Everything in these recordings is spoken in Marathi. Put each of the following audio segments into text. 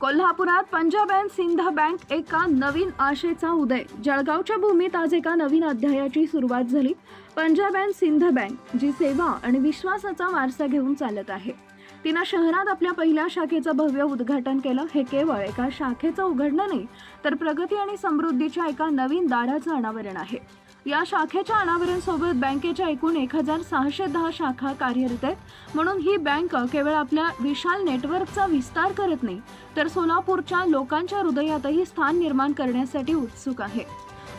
कोल्हापुरात पंजाब अँड सिंध बँक एका नवीन आशेचा उदय. जळगावच्या भूमीत आज एका नवीन अध्यायाची सुरुवात झाली. पंजाब अँड सिंध बँक जी सेवा आणि विश्वासाचा वारसा घेऊन चालत आहे. तिनं शहरात आपल्या पहिल्या शाखेचं भव्य उद्घाटन केलं. हे केवळ एका शाखेचं उघडणं नाही तर प्रगती आणि समृद्धीच्या एका नवीन दाराचं अनावरण आहे. या शाखेच्या अनावरण सोबत बँकेच्या एकूण एक हजार सहाशे दहा शाखा कार्यरत आहेत. म्हणून ही बँक केवळ आपल्या विशाल नेटवर्कचा विस्तार करत नाही तर सोलापूरच्या लोकांच्या हृदयातही स्थान निर्माण करण्यासाठी उत्सुक आहे.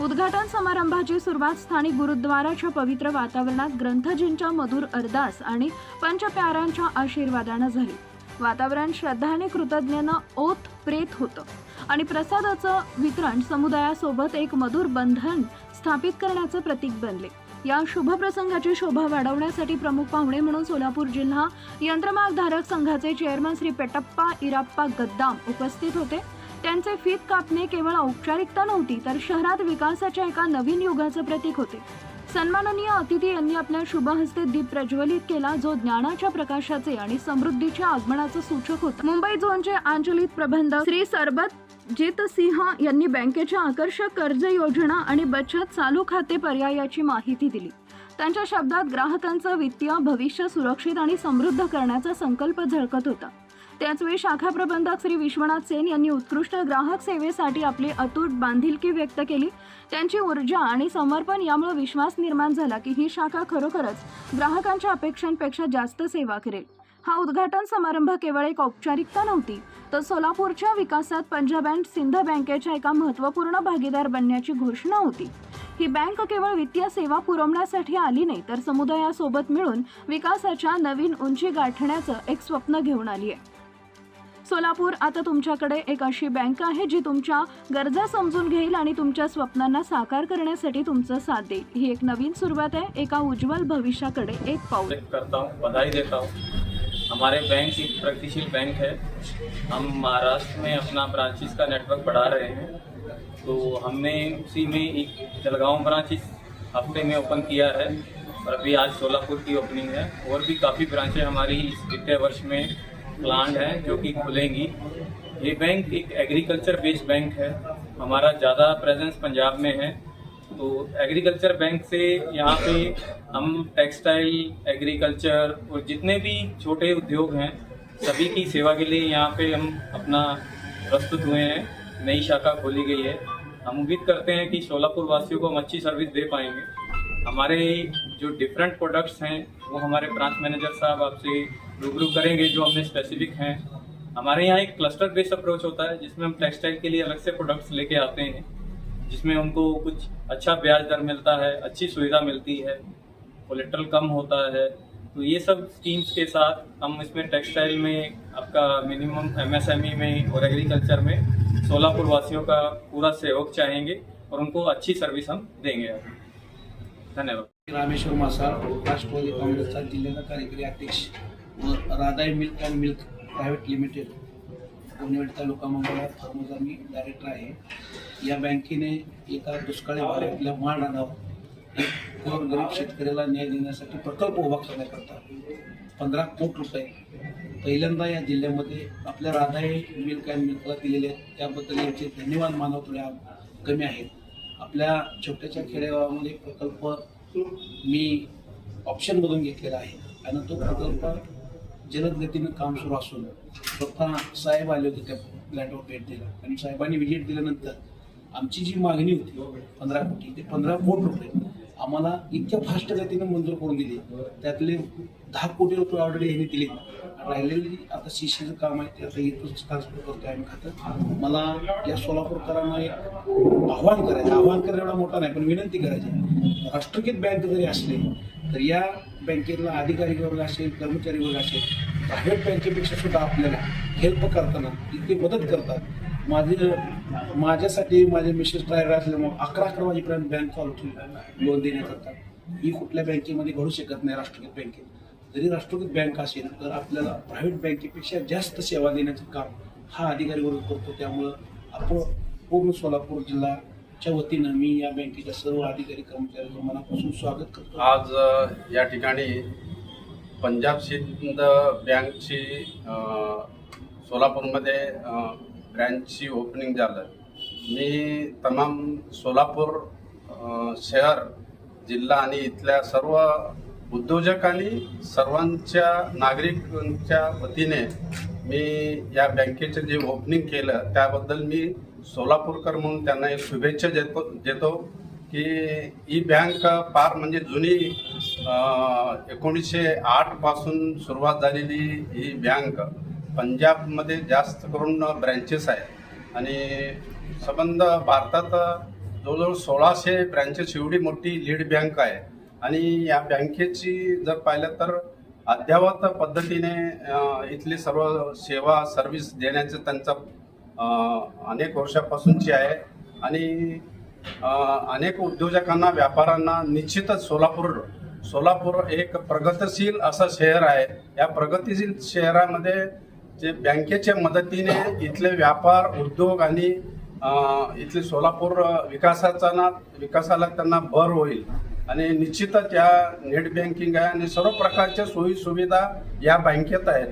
उद्घाटन समारंभाची सुरुवात स्थानिक गुरुद्वाराच्या पवित्र वातावरणात ग्रंथजींच्या मधुर अरदास आणि पंचप्यारांच्या आशीर्वादानं झाली. वातावरण श्रद्धाने कृतज्ञनं ओत प्रेत होतं. आणि प्रसादाचं वितरण समुदायासोबत एक मधुर बंधन स्थापित करण्याचं प्रतीक बनले. या शुभ प्रसंगाची शोभा वाढवण्यासाठी प्रमुख पाहुणे म्हणून सोलापूर जिल्हा यंत्रमागधारक संघाचे चेअरमन श्री पेटप्पा इराप्पा गद्दाम उपस्थित होते. त्यांचे फीत कापणे केवळ औपचारिकता नव्हती तर शहरात विकासाच्या एका नवीन युगाचं प्रतीक होते. सन्माननीय अतिथी यांनी आपल्या शुभ हस्ते दीप प्रज्वलित केला जो ज्ञानाच्या प्रकाशाचे आणि समृद्धीच्या आगमनाचं सूचक होतं. मुंबई झोनचे आंचलिक प्रबंधक श्री सरबत जित सिंह यांनी बँकेच्या आकर्षक कर्ज योजना आणि बचत चालू खाते पर्यायाची माहिती दिली. त्यांच्या शब्दात ग्राहकांचं वित्तीय भविष्य सुरक्षित आणि समृद्ध करण्याचा संकल्प झळकत होता. त्याचवेळी शाखा प्रबंधक श्री विश्वनाथ सेन यांनी उत्कृष्ट ग्राहक सेवेसाठी आपली अतूट बांधिलकी व्यक्त केली. त्यांची ऊर्जा आणि समर्पण यामुळे विश्वास निर्माण झाला की ही शाखा खरोखरच ग्राहकांच्या अपेक्षांपेक्षा जास्त सेवा करेल. हा उद्घाटन समारंभ केवळ एक औपचारिकता नव्हती तर सोलापूरच्या विकासात पंजाब अँड सिंध बँकेच्या एका महत्त्वपूर्ण भागीदार बनण्याची घोषणा होती. ही बँक केवळ वित्तीय सेवा पुरवण्यासाठी आली नाही तर समुदायासोबत मिळून विकासाच्या नवीन उंची गाठण्याचं एक स्वप्न घेऊन आली आहे सोलापूर आता तुमच्याकडे एक अशी बँक आहे जी तुमच्या गरजा समजून घेईल आणि तुमच्या स्वप्नांना साकार करण्यासाठी तुमचं साथ देईल. ही एक नवीन सुरुवात आहे. एका उज्ज्वल भविष्याकडे एक पाऊल. करता हूँ बधाई देता हूँ। हमारे बैंक एक प्रगतिशील बैंक है। हम महाराष्ट्र में अपना ब्रांचेस का नेटवर्क बढ़ा रहे हैं। तो हमने उसी में एक जलगांव ब्रांच इस हफ्ते में ओपन किया है और अभी आज सोलापुर की ओपनिंग है। और भी काफ़ी ब्रांचें हमारी इस वित्तीय वर्ष में प्लान्ड है जो कि खुलेंगी। ये बैंक एक एग्रीकल्चर बेस्ड बैंक है। हमारा ज़्यादा प्रेजेंस पंजाब में है। तो एग्रीकल्चर बैंक से यहाँ पे हम टेक्सटाइल एग्रीकल्चर और जितने भी छोटे उद्योग हैं, सभी की सेवा के लिए यहाँ पे हम अपना प्रस्तुत हुए हैं। नई शाखा खोली गई है। हम उम्मीद करते हैं कि सोलापुर वासियों को हम अच्छी सर्विस दे पाएँगे। हमारे जो डिफरेंट प्रोडक्ट्स हैं, वो हमारे ब्रांच मैनेजर साहब आपसे रूबरू करेंगे जो हमने स्पेसिफिक हैं। हमारे यहाँ एक क्लस्टर बेस्ड अप्रोच होता है, जिसमें हम टेक्सटाइल के लिए अलग से प्रोडक्ट्स लेके आते हैं, जिसमें उनको कुछ अच्छा ब्याज दर मिलता है, अच्छी सुविधा मिलती है कोलेट्रल कम होता है। तो ये सब स्कीम्स के साथ हम इसमें टेक्सटाइल में, आपका मिनिमम एमएसएमई में और एग्रीकल्चर में सोलापुर वासियों का पूरा सहयोग चाहेंगे और उनको अच्छी सर्विस हम देंगे। धन्यवाद। रामेश्वर मासाळ राष्ट्रवादी काँग्रेसचा जिल्ह्याचा कार्यकारी अध्यक्ष। व Radhai milk and milk private limited Punewadi taluka मंगळवार फार्मचा मी डायरेक्टर आहे. या बँकेने एका दुष्काळी भागातल्या माळ रानावर एक गरीब शेतकऱ्याला न्याय देण्यासाठी प्रकल्प उभा करण्याकरता पंधरा कोट रुपये पहिल्यांदा या जिल्ह्यामध्ये आपल्या राधाई मिल्क अँड मिल्कला दिलेले आहेत. त्याबद्दल यांचे धन्यवाद मानव थोड्या कमी आहेत. आपल्या छोट्याशा खेडेगावामध्ये प्रकल्प मी ऑप्शनमधून घेतलेला आहे. आणि तो प्रकल्प जलद गतीनं काम सुरू असून स्वतः साहेब आले होते त्या लँडवर भेट दिला आणि साहेबांनी व्हिजिट दिल्यानंतर आमची जी मागणी होती पंधरा कोटी ते पंधरा कोटी रुपये आम्हाला इतक्या फास्ट गतीनं मंजूर करून दिली. त्यातले दहा कोटी रुपये ऑलरेडी ह्यांनी दिले राहिलेली आता सी सीचं काम आहे ते आता इथूनच ट्रान्सफर करतो आहे खातं. मला या सोलापूरकरांना एक आव्हान करायचं आव्हान करायला एवढा मोठा नाही पण विनंती करायची राष्ट्रगीत बँक जरी असले तर या बँकेतला अधिकारी वर्ग असेल कर्मचारी वर्ग असेल प्रायव्हेट बँकेपेक्षा सुद्धा आपल्याला हेल्प करताना इतकी मदत करतात. माझे माझ्यासाठी माझे मिसेस ड्रायव्हर असल्यामुळे अकरा अकरा वाजेपर्यंत बँक चालू ठेवली लोन देण्याकरता ही कुठल्या बँकेमध्ये घडू शकत नाही राष्ट्रकीय बँकेत. जरी राष्ट्रकीय बँक असेल तर आपल्याला प्रायव्हेट बँकेपेक्षा जास्त सेवा देण्याचं काम हा अधिकारी वर्ग करतो. त्यामुळं आपण पूर्ण सोलापूर च्या वतीनं मी या बँकेच्या सर्व अधिकारी कर्मचाऱ्यांचं मनापासून स्वागत करतो. आज अ, या ठिकाणी पंजाब सिंध बँकची अ, सोलापूरमध्ये अ, ब्रँचची ओपनिंग झालं. मी तमाम सोलापूर अ, शहर जिल्हा आणि इथल्या सर्व उद्योजक आणि सर्वांच्या नागरिकांच्या वतीने मी या बँकेचं जे ओपनिंग केलं त्याबद्दल मी सोलापूरकर म्हणून त्यांना एक शुभेच्छा देतो देतो की ही बँक फार म्हणजे जुनी एकोणीसशे आठपासून सुरुवात झालेली ही बँक पंजाबमध्ये जास्त करून ब्रँचेस आहेत. आणि संबंध भारतात जवळजवळ सोळाशे ब्रँचेस एवढी मोठी लीड बँक आहे. आणि या बँकेची जर पाहिलं तर अद्ययावत पद्धतीने इथली सर्व सेवा सर्व्हिस देण्याचं त्यांचा अनेक वर्षापासूनची आहे आणि अनेक उद्योजकांना व्यापाऱ्यांना निश्चितच सोलापूर सोलापूर एक प्रगतशील असं शहर आहे. या प्रगतिशील शहरामध्ये जे बँकेच्या मदतीने इथले व्यापार उद्योग आणि इथले सोलापूर विकासाचा ना विकासाला त्यांना भर होईल. आणि निश्चितच या नेट बँकिंग आहे आणि सर्व प्रकारच्या सोयी सुविधा या बँकेत आहेत.